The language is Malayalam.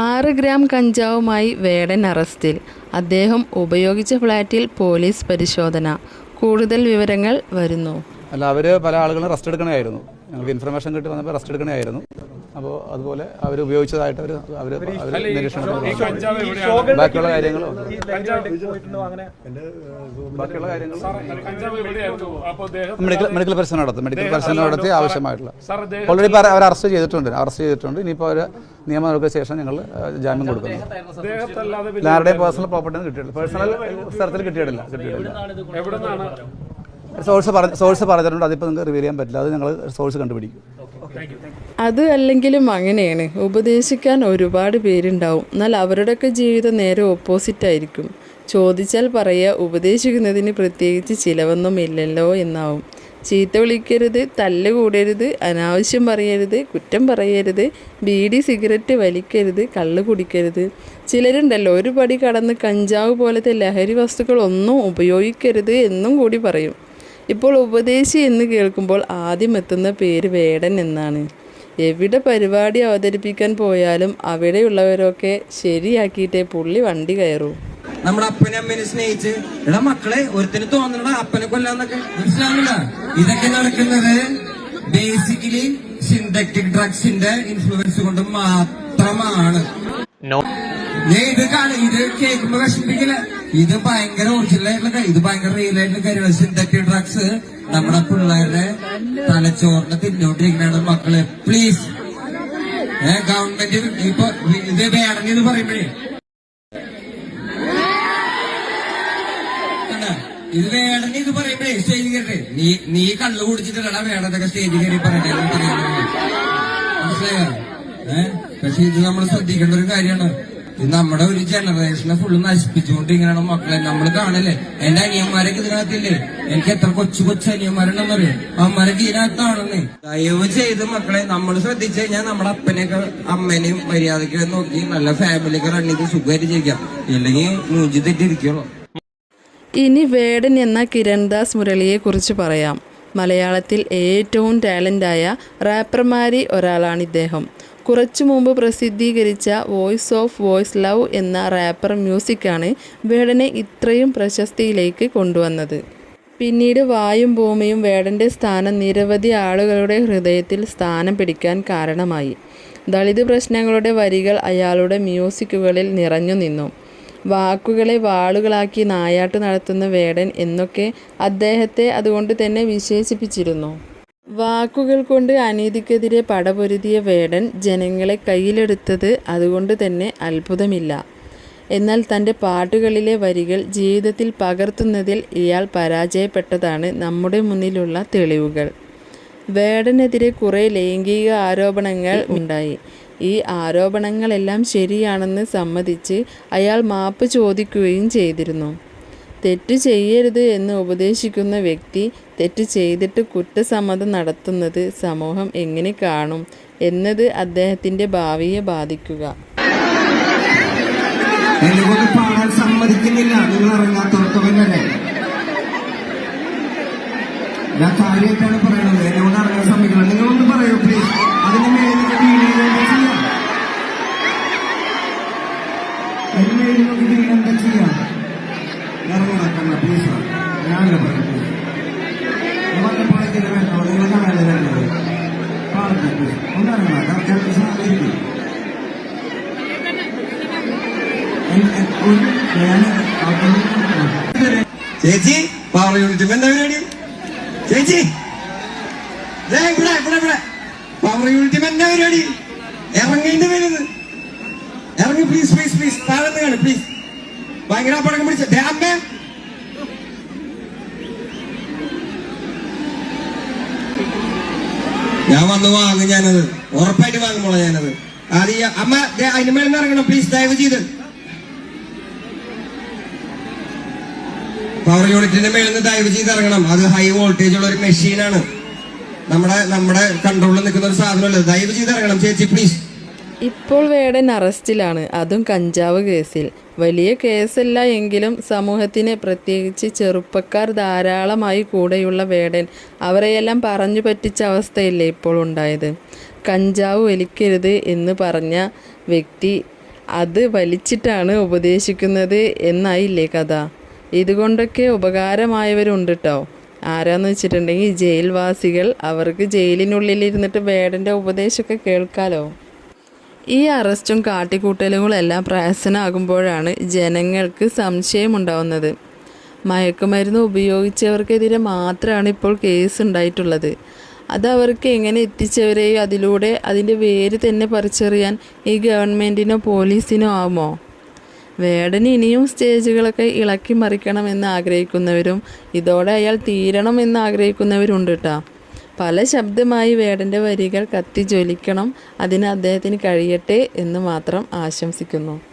ആറ് ഗ്രാം കഞ്ചാവുമായി വേടൻ അറസ്റ്റിൽ. അദ്ദേഹം ഉപയോഗിച്ച ഫ്ളാറ്റിൽ പോലീസ് പരിശോധന. കൂടുതൽ വിവരങ്ങൾ വരുന്നു. അല്ല അവർ പല ആളുകളും റെസ്റ്റ് എടുക്കണമായിരുന്നു ഞങ്ങൾക്ക് ഇൻഫർമേഷൻ കിട്ടി വന്നപ്പോൾ റെസ്റ്റ് എടുക്കണമായിരുന്നു അപ്പോൾ അതുപോലെ അവർ ഉപയോഗിച്ചതായിട്ട് അവർ അവർ അവർ നിരീക്ഷണം ബാക്കിയുള്ള കാര്യങ്ങളും ബാക്കിയുള്ള കാര്യങ്ങൾ മെഡിക്കൽ മെഡിക്കൽ പരിശോധന നടത്തും. മെഡിക്കൽ പരിശോധന നടത്തി ആവശ്യമായിട്ടുള്ള ഓൾറെഡി ഇപ്പോൾ അവർ അറസ്റ്റ് ചെയ്തിട്ടുണ്ട്. അറസ്റ്റ് ചെയ്തിട്ടുണ്ട്. ഇനിയിപ്പോൾ അവർ നിയമ നടപടിക്ക് ശേഷം ഞങ്ങൾ ജാമ്യം കൊടുക്കുന്നു. ആരുടെയും പേഴ്സണൽ പ്രോപ്പർട്ടി കിട്ടിയിട്ടില്ല. പേഴ്സണൽ സ്ഥലത്തിൽ കിട്ടിയിട്ടില്ല. കിട്ടിയിട്ടില്ല. സോഴ്സ് സോഴ്സ് പറഞ്ഞിട്ടുണ്ട്. അതിപ്പോൾ നിങ്ങൾക്ക് റിവീൽ ചെയ്യാൻ പറ്റില്ല. അത് ഞങ്ങൾ സോഴ്സ് കണ്ടുപിടിക്കും. അത് അല്ലെങ്കിലും അങ്ങനെയാണ്. ഉപദേശിക്കാൻ ഒരുപാട് പേരുണ്ടാവും. എന്നാൽ അവരുടെയൊക്കെ ജീവിതം നേരെ ഓപ്പോസിറ്റ് ആയിരിക്കും. ചോദിച്ചാൽ പറയുക ഉപദേശിക്കുന്നതിന് പ്രത്യേകിച്ച് ചിലവൊന്നും ഇല്ലല്ലോ എന്നാവും. ചീത്ത വിളിക്കരുത് തല്ല് കൂടരുത് അനാവശ്യം പറയരുത് കുറ്റം പറയരുത് ബീഡി സിഗരറ്റ് വലിക്കരുത് കള്ള് കുടിക്കരുത്. ചിലരുണ്ടല്ലോ ഒരു പടി കടന്ന് കഞ്ചാവ് പോലത്തെ ലഹരി വസ്തുക്കളൊന്നും ഉപയോഗിക്കരുത് എന്നും കൂടി പറയും. ഇപ്പോൾ ഉപദേശി എന്ന് കേൾക്കുമ്പോൾ ആദ്യം എത്തുന്ന പേര് വേടൻ എന്നാണ്. എവിടെ പരിപാടി അവതരിപ്പിക്കാൻ പോയാലും അവിടെയുള്ളവരൊക്കെ ശരിയാക്കിയിട്ടേ പുള്ളി വണ്ടി കയറൂ. നമ്മുടെ അപ്പനെ അമ്മനെ സ്നേഹിച്ച് എടാ മക്കളെ ഒരുത്തിന് തോന്നണ അപ്പനെ കൊല്ലാന്നൊക്കെ. മനസ്സിലാവില്ല ഇതൊക്കെ നടക്കുന്നത് ബേസിക്കലി സിന്തറ്റിക് ഡ്രഗ്സിന്റെ ഇൻഫ്ലുവൻസ് കൊണ്ട് മാത്രമാണ്. ദേ ഇത് കാണ. ഇത് കേൾക്കുമ്പോ വിഷമിക്കില്ല ഇത് ഭയങ്കര ഒറിജിനൽ ആയിട്ടുള്ള ഇത് ഭയങ്കര റിയൽ ആയിട്ടുള്ള കാര്യമാണ്. സിന്തറ്റിക് ഡ്രഗ്സ് നമ്മുടെ പിള്ളേരുടെ തലച്ചോറിനെ തിന്നോണ്ടിരിക്കണ മക്കളെ. പ്ലീസ് ഏഹ് ഗവൺമെന്റ് ഇപ്പൊ ഇത് വേണമെങ്കിൽ പറയുമ്പോഴേ? ഇത് വേണമെങ്കിൽ ഇത് പറയുമ്പോഴേ? സ്റ്റേജിൽ കയറി നീ നീ കള്ളു കുടിച്ചിട്ടല്ലടാ. വേണതൊക്കെ സ്റ്റേജിൽ കയറി പറയുന്നത്. മനസ്സിലായോ? ഏഹ് പക്ഷെ ഇത് നമ്മൾ ശ്രദ്ധിക്കേണ്ട ഒരു കാര്യമാണ്. ഇത് നമ്മുടെ ഒരു ജനറേഷനെ ഫുള്ള് നശിപ്പിച്ചുകൊണ്ട് ഇങ്ങനെയാണ് മക്കളെ. നമ്മൾ കാണല്ലേ? എന്റെ അനിയന്മാരൊക്കെ ഇതിനകത്തില്ലേ? എനിക്ക് എത്ര കൊച്ചു കൊച്ചു അനിയന്മാരുണ്ടെന്നറിയോ? അമ്മരൊക്കെ ഇതിനകത്താണെന്ന്. ദയവ് ചെയ്ത് മക്കളെ നമ്മൾ ശ്രദ്ധിച്ചു കഴിഞ്ഞാൽ നമ്മുടെ അപ്പനെയൊക്കെ അമ്മേനെയും മര്യാദയ്ക്ക് നോക്കി നല്ല ഫാമിലിയൊക്കെ റൺ ചെയ്ത് സുഖമായിട്ട് ജീവിക്കാം. ഇല്ലെങ്കിൽ മൂഞ്ചി തെറ്റിരിക്കുള്ളൂ ഇനി വേടൻ എന്ന കിരൺദാസ് മുരളിയെ കുറിച്ച് പറയാം. മലയാളത്തിൽ ഏറ്റവും ടാലന്റായ റാപ്പർമാരി ഒരാളാണ് ഇദ്ദേഹം. കുറച്ചു മുമ്പ് പ്രസിദ്ധീകരിച്ച വോയിസ് ഓഫ് വോയിസ് ലവ് എന്ന റാപ്പർ മ്യൂസിക്കാണ് വേടനെ ഇത്രയും പ്രശസ്തിയിലേക്ക് കൊണ്ടുവന്നത്. പിന്നീട് വായും ഭൂമിയും വേടന്റെ സ്ഥാനം നിരവധി ആളുകളുടെ ഹൃദയത്തിൽ സ്ഥാനം പിടിക്കാൻ കാരണമായി. ദളിത് പ്രശ്നങ്ങളുടെ വരികൾ അയാളുടെ മ്യൂസിക്കുകളിൽ നിറഞ്ഞു നിന്നു. വാക്കുകളെ വാളുകളാക്കി നായാട്ട് നടത്തുന്ന വേടൻ എന്നൊക്കെ അദ്ദേഹത്തെ അതുകൊണ്ട് തന്നെ വിശേഷിപ്പിച്ചിരുന്നു. വാക്കുകൾ കൊണ്ട് അനീതിക്കെതിരെ പടപൊരുതിയ വേടൻ ജനങ്ങളെ കയ്യിലെടുത്തത് അതുകൊണ്ട് തന്നെ അത്ഭുതമില്ല. എന്നാൽ തന്റെ പാട്ടുകളിലെ വരികൾ ജീവിതത്തിൽ പകർത്തുന്നതിൽ ഇയാൾ പരാജയപ്പെട്ടതാണ് നമ്മുടെ മുന്നിലുള്ള തെളിവുകൾ. വേടനെതിരെ കുറേ ലൈംഗിക ആരോപണങ്ങൾ ഉണ്ടായി. ഈ ആരോപണങ്ങളെല്ലാം ശരിയാണെന്ന് സമ്മതിച്ച് അയാൾ മാപ്പ് ചോദിക്കുകയും ചെയ്തിരുന്നു. തെറ്റ് ചെയ്യരുത് എന്ന് ഉപദേശിക്കുന്ന വ്യക്തി തെറ്റ് ചെയ്തിട്ട് കുറ്റസമ്മതം നടത്തുന്നത് സമൂഹം എങ്ങനെ കാണും എന്നത് അദ്ദേഹത്തിന്റെ ഭാവിയെ ബാധിക്കുക. സമ്മതിക്കുന്നില്ല. നിങ്ങൾ ഞാൻ കാര്യമായിട്ടാണ് പറയുന്നത്. എന്നോട് അറിയാൻ സമ്മതിക്കണം നിങ്ങളൊന്ന് പറയൂ പ്ലീസ് അതിന്റെ മേലെ ചെയ്യാം ചേച്ചി പാറ യൂണിറ്റ് എന്താ പരിപാടി? ചേച്ചി ഇവിടെ ഇവിടെ ഇവിടെ. പവർ യൂണിറ്റ് എന്താ പരിപാടി? ഇറങ്ങിന്റെ വരുന്നത് ഇറങ്ങി പ്ലീസ് പ്ലീസ് പ്ലീസ് താഴെ കാണും പ്ലീസ് ഭയങ്കര പടക്കം പിടിച്ച അമ്മേ. ഞാൻ വന്ന് വാങ്ങും ഞാനത്. ഉറപ്പായിട്ട് വാങ്ങുമ്പോളാ ഞാനത്. അത് അമ്മ അതിന് മേലെ ഇറങ്ങണം പ്ലീസ് ദയവ് ചെയ്ത്. പവർ യൂണിറ്റിന്റെ മേളിൽ നിന്ന് ഡൈവ് ചെയ്ത് ഇറങ്ങണം അത് ഹൈ വോൾട്ടേജ് ഉള്ള ഒരു മെഷീനാണ് നമ്മുടെ നമ്മുടെ കൺട്രോളിൽ നിൽക്കുന്ന ഒരു സാധനമല്ല? ഡൈവ് ചെയ്ത് ഇറങ്ങണം ചേച്ചി പ്ലീസ് ഇപ്പോൾ വേടൻ അറസ്റ്റിലാണ്. അതും കഞ്ചാവ് കേസിൽ. വലിയ കേസല്ല എങ്കിലും സമൂഹത്തിന് പ്രത്യേകിച്ച് ചെറുപ്പക്കാർ ധാരാളമായി കൂടെയുള്ള വേടൻ അവരെയെല്ലാം പറഞ്ഞു പറ്റിച്ച അവസ്ഥയല്ലേ ഇപ്പോൾ ഉണ്ടായത്. കഞ്ചാവ് വലിക്കരുത് എന്ന് പറഞ്ഞ വ്യക്തി അത് വലിച്ചിട്ടാണ് ഉപദേശിക്കുന്നത് എന്നായില്ലേ കഥ? ഇതുകൊണ്ടൊക്കെ ഉപകാരമായവരുണ്ട് കേട്ടോ ആരാന്ന് വെച്ചിട്ടുണ്ടെങ്കിൽ ജയിൽവാസികൾ അവർക്ക് ജയിലിനുള്ളിൽ ഇരുന്നിട്ട് വേടന്റെ ഉപദേശമൊക്കെ കേൾക്കാലോ. ഈ അറസ്റ്റും കാട്ടിക്കൂട്ടലുകളും എല്ലാം പ്രഹസനമാകുമ്പോഴാണ് ജനങ്ങൾക്ക് സംശയമുണ്ടാവുന്നത്. മയക്കുമരുന്ന് ഉപയോഗിച്ചവർക്കെതിരെ മാത്രമാണ് ഇപ്പോൾ കേസ് ഉണ്ടായിട്ടുള്ളത് അത് അവർക്ക് എങ്ങനെ എത്തിച്ചവരെയോ അതിലൂടെ അതിന്റെ വേര് തന്നെ പറിച്ചെറിയാൻ ഈ ഗവൺമെന്റിനോ പോലീസിനോ ആവുമോ? വേടന് ഇനിയും സ്റ്റേജുകളൊക്കെ ഇളക്കി മറിക്കണമെന്ന് ആഗ്രഹിക്കുന്നവരും ഇതോടെ അയാൾ തീരണം എന്ന് ആഗ്രഹിക്കുന്നവരുണ്ട് കേട്ടോ പല ശബ്ദമായി വേടന്റെ വരികൾ കത്തി ജ്വലിക്കണം അതിന് അദ്ദേഹത്തിന് കഴിയട്ടെ എന്ന് മാത്രം ആശംസിക്കുന്നു.